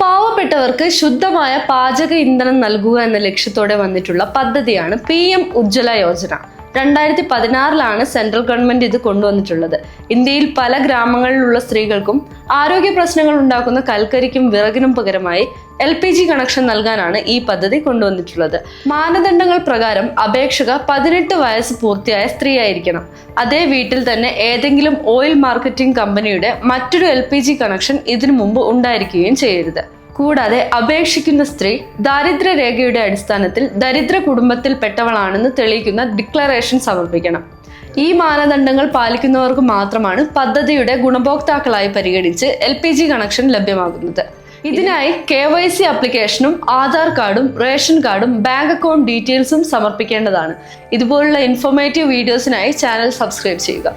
പാവപ്പെട്ടവർക്ക് ശുദ്ധമായ പാചക ഇന്ധനം നൽകുക എന്ന ലക്ഷ്യത്തോടെ വന്നിട്ടുള്ള പദ്ധതിയാണ് പി എം ഉജ്ജ്വല യോജന. രണ്ടായിരത്തി പതിനാറിലാണ് സെൻട്രൽ ഗവൺമെന്റ് ഇത് കൊണ്ടുവന്നിട്ടുള്ളത്. ഇന്ത്യയിൽ പല ഗ്രാമങ്ങളിലുള്ള സ്ത്രീകൾക്കും ആരോഗ്യ പ്രശ്നങ്ങൾ ഉണ്ടാക്കുന്ന കൽക്കരിക്കും വിറകിനും പകരമായി എൽ പി ജി കണക്ഷൻ നൽകാനാണ് ഈ പദ്ധതി കൊണ്ടുവന്നിട്ടുള്ളത്. മാനദണ്ഡങ്ങൾ പ്രകാരം അപേക്ഷക പതിനെട്ട് വയസ്സ് പൂർത്തിയായ സ്ത്രീയായിരിക്കണം. അതേ വീട്ടിൽ തന്നെ ഏതെങ്കിലും ഓയിൽ മാർക്കറ്റിംഗ് കമ്പനിയുടെ മറ്റൊരു എൽ കണക്ഷൻ ഇതിനു മുമ്പ് ഉണ്ടായിരിക്കുകയും ചെയ്യരുത്. കൂടാതെ അപേക്ഷിക്കുന്ന സ്ത്രീ ദാരിദ്ര്യ രേഖയുടെ അടിസ്ഥാനത്തിൽ ദരിദ്ര കുടുംബത്തിൽ പെട്ടവളാണെന്ന് തെളിയിക്കുന്ന ഡിക്ലറേഷൻ സമർപ്പിക്കണം. ഈ മാനദണ്ഡങ്ങൾ പാലിക്കുന്നവർക്ക് മാത്രമാണ് പദ്ധതിയുടെ ഗുണഭോക്താക്കളായി പരിഗണിച്ച് എൽ പി ജി കണക്ഷൻ ലഭ്യമാകുന്നത്. ഇതിനായി കെ വൈ സി ആപ്ലിക്കേഷനും ആധാർ കാർഡും റേഷൻ കാർഡും ബാങ്ക് അക്കൗണ്ട് ഡീറ്റെയിൽസും സമർപ്പിക്കേണ്ടതാണ്. ഇതുപോലുള്ള ഇൻഫോർമേറ്റീവ് വീഡിയോസിനായി ചാനൽ സബ്സ്ക്രൈബ് ചെയ്യുക.